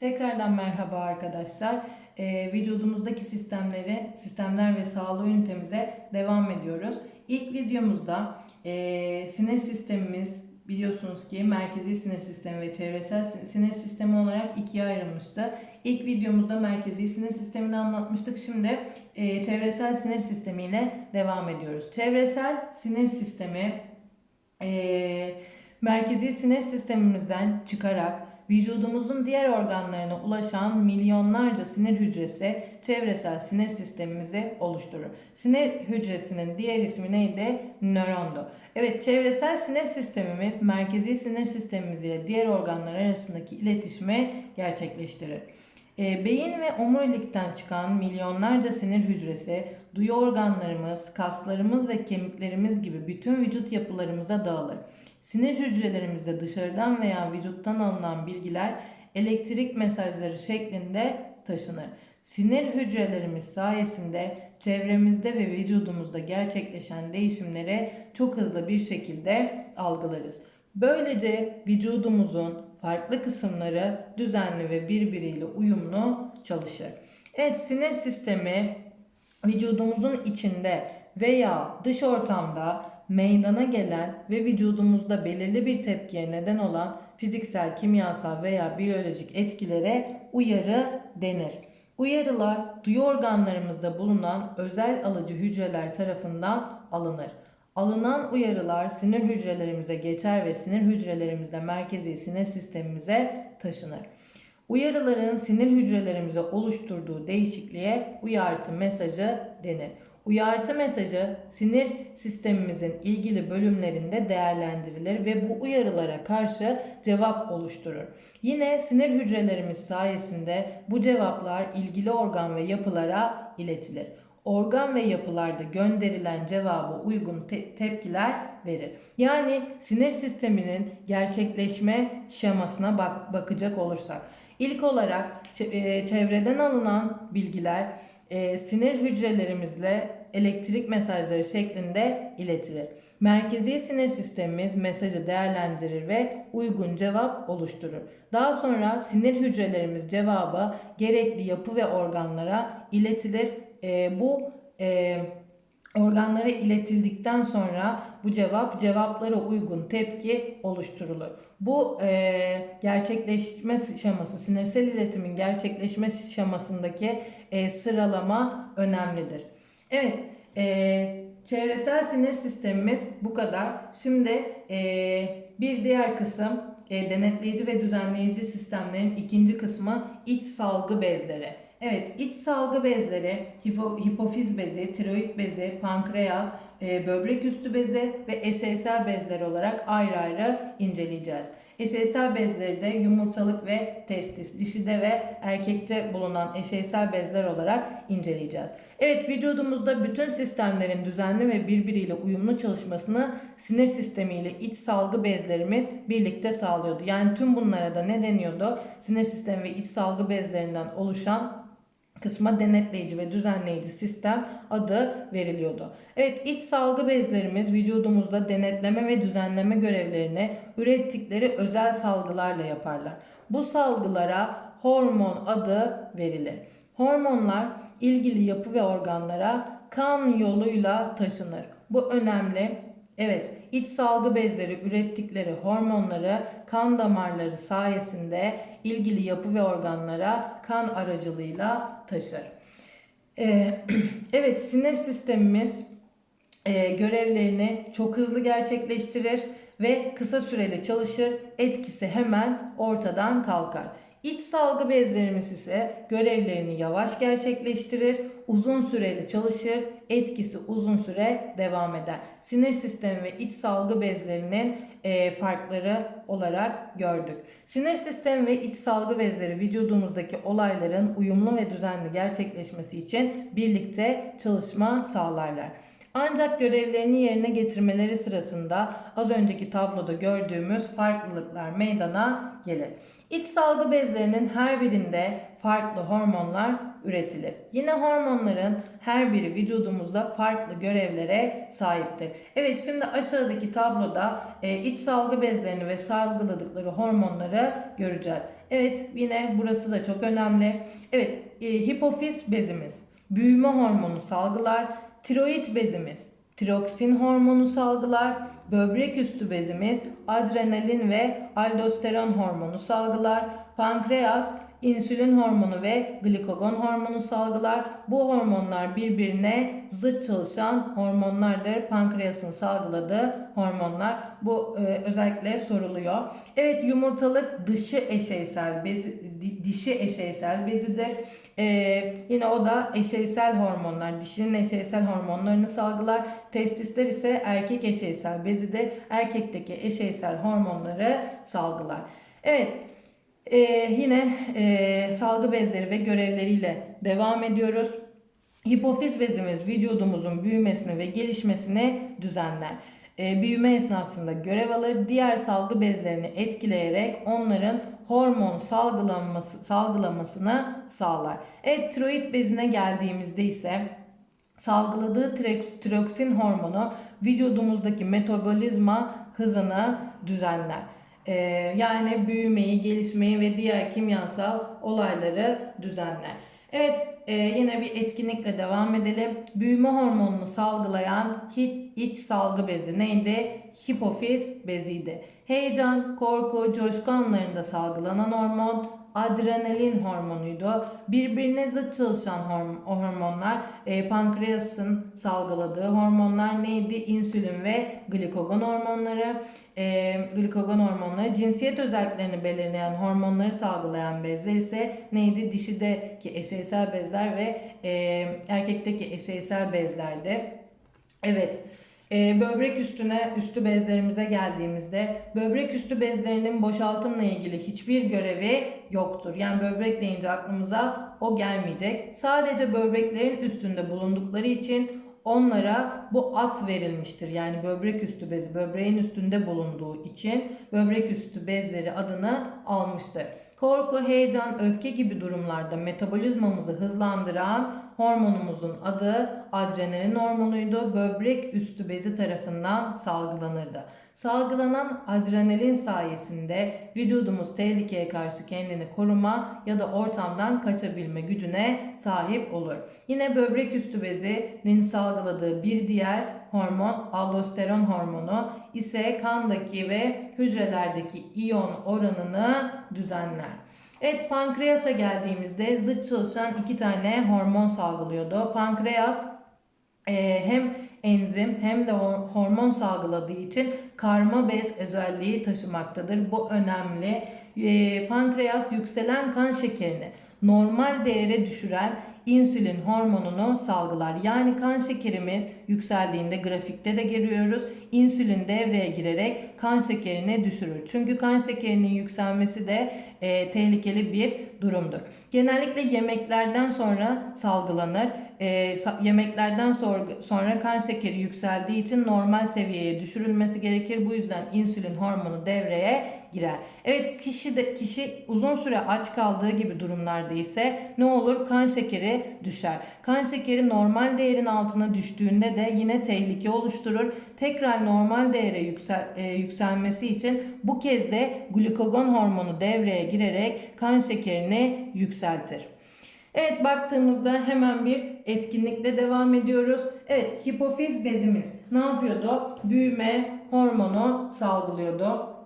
Tekrardan merhaba arkadaşlar. Ee, vücudumuzdaki sistemleri, sistemler ve sağlığı ünitemize devam ediyoruz. İlk videomuzda e, sinir sistemimiz biliyorsunuz ki merkezi sinir sistemi ve çevresel sin- sinir sistemi olarak ikiye ayrılmıştı. İlk videomuzda merkezi sinir sistemini anlatmıştık. Şimdi e, çevresel sinir sistemiyle devam ediyoruz. Çevresel sinir sistemi e, merkezi sinir sistemimizden çıkarak vücudumuzun diğer organlarına ulaşan milyonlarca sinir hücresi çevresel sinir sistemimizi oluşturur. Sinir hücresinin diğer ismi neydi? Nörondu. Evet çevresel sinir sistemimiz merkezi sinir sistemimiz ile diğer organlar arasındaki iletişimi gerçekleştirir. E, beyin ve omurilikten çıkan milyonlarca sinir hücresi duyu organlarımız, kaslarımız ve kemiklerimiz gibi bütün vücut yapılarımıza dağılır. Sinir hücrelerimizde dışarıdan veya vücuttan alınan bilgiler elektrik mesajları şeklinde taşınır. Sinir hücrelerimiz sayesinde çevremizde ve vücudumuzda gerçekleşen değişimleri çok hızlı bir şekilde algılarız. Böylece vücudumuzun farklı kısımları düzenli ve birbiriyle uyumlu çalışır. Evet sinir sistemi vücudumuzun içinde veya dış ortamda meydana gelen ve vücudumuzda belirli bir tepkiye neden olan fiziksel, kimyasal veya biyolojik etkilere uyarı denir. Uyarılar duyu organlarımızda bulunan özel alıcı hücreler tarafından alınır. Alınan uyarılar sinir hücrelerimize geçer ve sinir hücrelerimizde merkezi sinir sistemimize taşınır. Uyarıların sinir hücrelerimize oluşturduğu değişikliğe uyartı mesajı denir. Uyartı mesajı sinir sistemimizin ilgili bölümlerinde değerlendirilir ve bu uyarılara karşı cevap oluşturur. Yine sinir hücrelerimiz sayesinde bu cevaplar ilgili organ ve yapılara iletilir. Organ ve yapılarda gönderilen cevaba uygun te- tepkiler verir. Yani sinir sisteminin gerçekleşme şemasına bak- bakacak olursak ilk olarak e, çevreden alınan bilgiler e, sinir hücrelerimizle elektrik mesajları şeklinde iletilir. Merkezi sinir sistemimiz mesajı değerlendirir ve uygun cevap oluşturur. Daha sonra sinir hücrelerimiz cevabı gerekli yapı ve organlara iletilir. E, bu e, organlara iletildikten sonra bu cevap cevaplara uygun tepki oluşturulur. Bu e, gerçekleşme şeması, sinirsel iletimin gerçekleşme şemasındaki e, sıralama önemlidir. Evet, e, çevresel sinir sistemimiz bu kadar. Şimdi e, bir diğer kısım e, denetleyici ve düzenleyici sistemlerin ikinci kısmı iç salgı bezleri. Evet, iç salgı bezleri hipo, hipofiz bezi, tiroid bezi, pankreas, e, böbrek üstü bezi ve eşeysel bezler olarak ayrı ayrı inceleyeceğiz. Eşeysel bezleri de yumurtalık ve testis, dişide ve erkekte bulunan eşeysel bezler olarak inceleyeceğiz. Evet vücudumuzda bütün sistemlerin düzenli ve birbiriyle uyumlu çalışmasını sinir sistemiyle iç salgı bezlerimiz birlikte sağlıyordu. Yani tüm bunlara da ne deniyordu? Sinir sistemi ve iç salgı bezlerinden oluşan kısma denetleyici ve düzenleyici sistem adı veriliyordu. Evet iç salgı bezlerimiz vücudumuzda denetleme ve düzenleme görevlerini ürettikleri özel salgılarla yaparlar. Bu salgılara hormon adı verilir. Hormonlar ilgili yapı ve organlara kan yoluyla taşınır. Bu önemli. Evet, iç salgı bezleri ürettikleri hormonları kan damarları sayesinde ilgili yapı ve organlara kan aracılığıyla taşır. Ee, evet, sinir sistemimiz e, görevlerini çok hızlı gerçekleştirir ve kısa süreli çalışır. Etkisi hemen ortadan kalkar. İç salgı bezlerimiz ise görevlerini yavaş gerçekleştirir, uzun süreli çalışır, etkisi uzun süre devam eder. Sinir sistemi ve iç salgı bezlerinin e, farkları olarak gördük. Sinir sistemi ve iç salgı bezleri vücudumuzdaki olayların uyumlu ve düzenli gerçekleşmesi için birlikte çalışma sağlarlar. Ancak görevlerini yerine getirmeleri sırasında az önceki tabloda gördüğümüz farklılıklar meydana gelir. İç salgı bezlerinin her birinde farklı hormonlar üretilir. Yine hormonların her biri vücudumuzda farklı görevlere sahiptir. Evet şimdi aşağıdaki tabloda e, iç salgı bezlerini ve salgıladıkları hormonları göreceğiz. Evet yine burası da çok önemli. Evet e, hipofiz bezimiz büyüme hormonu salgılar. Tiroid bezimiz tiroksin hormonu salgılar. Böbrek üstü bezimiz adrenalin ve aldosteron hormonu salgılar. Pankreas insülin hormonu ve glikogon hormonu salgılar. Bu hormonlar birbirine zıt çalışan hormonlardır. Pankreasın salgıladığı hormonlar. Bu e, özellikle soruluyor. Evet yumurtalık dışı eşeysel bezi, di- dişi eşeysel bezidir. E, yine o da eşeysel hormonlar, dişinin eşeysel hormonlarını salgılar. Testisler ise erkek eşeysel bezidir. Erkekteki eşeysel hormonları salgılar. Evet. Ee, yine e, salgı bezleri ve görevleriyle devam ediyoruz. Hipofiz bezimiz vücudumuzun büyümesini ve gelişmesini düzenler. Ee, büyüme esnasında görev alır, diğer salgı bezlerini etkileyerek onların hormon salgılanması, salgılamasını sağlar. Evet tiroid bezine geldiğimizde ise salgıladığı tirok- tiroksin hormonu vücudumuzdaki metabolizma hızını düzenler. Ee, yani büyümeyi, gelişmeyi ve diğer kimyasal olayları düzenler. Evet, e, yine bir etkinlikle devam edelim. Büyüme hormonunu salgılayan iç salgı bezi neydi? Hipofiz beziydi. Heyecan, korku, coşku anlarında salgılanan hormon adrenalin hormonuydu. Birbirine zıt çalışan hormonlar e, pankreasın salgıladığı hormonlar neydi? İnsülin ve glikogon hormonları. E, glikogon hormonları cinsiyet özelliklerini belirleyen hormonları salgılayan bezler ise neydi? Dişideki eşeysel bezler ve e, erkekteki eşeysel bezlerdi. Evet. Ee, böbrek üstüne üstü bezlerimize geldiğimizde böbrek üstü bezlerinin boşaltımla ilgili hiçbir görevi yoktur. Yani böbrek deyince aklımıza o gelmeyecek. Sadece böbreklerin üstünde bulundukları için onlara bu at verilmiştir. Yani böbrek üstü bezi böbreğin üstünde bulunduğu için böbrek üstü bezleri adını almıştır. Korku, heyecan, öfke gibi durumlarda metabolizmamızı hızlandıran hormonumuzun adı adrenalin hormonuydu. Böbrek üstü bezi tarafından salgılanırdı. Salgılanan adrenalin sayesinde vücudumuz tehlikeye karşı kendini koruma ya da ortamdan kaçabilme gücüne sahip olur. Yine böbrek üstü bezinin salgıladığı bir diğer hormon aldosteron hormonu ise kandaki ve hücrelerdeki iyon oranını düzenler. Evet pankreasa geldiğimizde zıt çalışan iki tane hormon salgılıyordu. Pankreas e, hem enzim hem de hor- hormon salgıladığı için karma bez özelliği taşımaktadır. Bu önemli. E, pankreas yükselen kan şekerini normal değere düşüren insülin hormonunu salgılar. Yani kan şekerimiz yükseldiğinde grafikte de görüyoruz. İnsülin devreye girerek kan şekerini düşürür. Çünkü kan şekerinin yükselmesi de e, tehlikeli bir durumdur. Genellikle yemeklerden sonra salgılanır. E, yemeklerden sonra, sonra kan şekeri yükseldiği için normal seviyeye düşürülmesi gerekir. Bu yüzden insülin hormonu devreye girer. Evet kişi de kişi uzun süre aç kaldığı gibi durumlarda ise ne olur? Kan şekeri düşer. Kan şekeri normal değerin altına düştüğünde de yine tehlike oluşturur. Tekrar normal değere yüksel, e, yükselmesi için bu kez de glukagon hormonu devreye girerek kan şekerini yükseltir. Evet baktığımızda hemen bir etkinlikle devam ediyoruz. Evet hipofiz bezimiz ne yapıyordu? Büyüme hormonu salgılıyordu.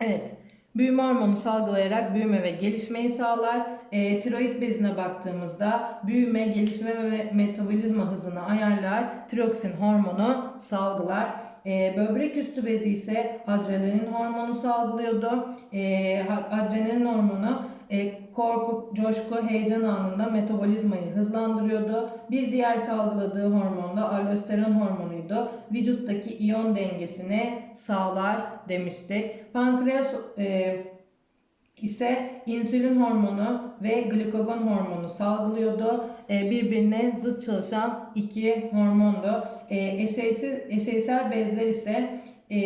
Evet. Büyüme hormonu salgılayarak büyüme ve gelişmeyi sağlar. E, tiroid bezine baktığımızda büyüme, gelişme ve metabolizma hızını ayarlar. Tiroksin hormonu salgılar. E, böbrek üstü bezi ise adrenalin hormonu salgılıyordu. E, adrenalin hormonu e, korku, coşku, heyecan anında metabolizmayı hızlandırıyordu. Bir diğer salgıladığı hormon da aldosteron hormonuydu. Vücuttaki iyon dengesini sağlar demiştik. Pankreas e, ise insülin hormonu ve glikogon hormonu salgılıyordu. E, birbirine zıt çalışan iki hormondu. E, eşeysiz, eşeysel bezler ise e,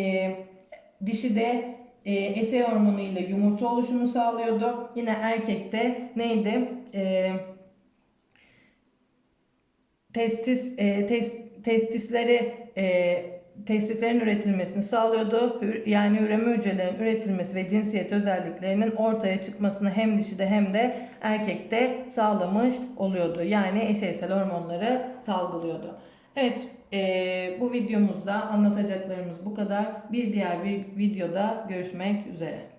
dişide e, eşey hormonu ile yumurta oluşumu sağlıyordu. Yine erkekte neydi? E, testis e, tes, testisleri e, testislerin üretilmesini sağlıyordu. Yani üreme hücrelerinin üretilmesi ve cinsiyet özelliklerinin ortaya çıkmasını hem dişide hem de erkekte sağlamış oluyordu. Yani eşeysel hormonları salgılıyordu. Evet, eee, bu videomuzda anlatacaklarımız bu kadar. Bir diğer bir videoda görüşmek üzere.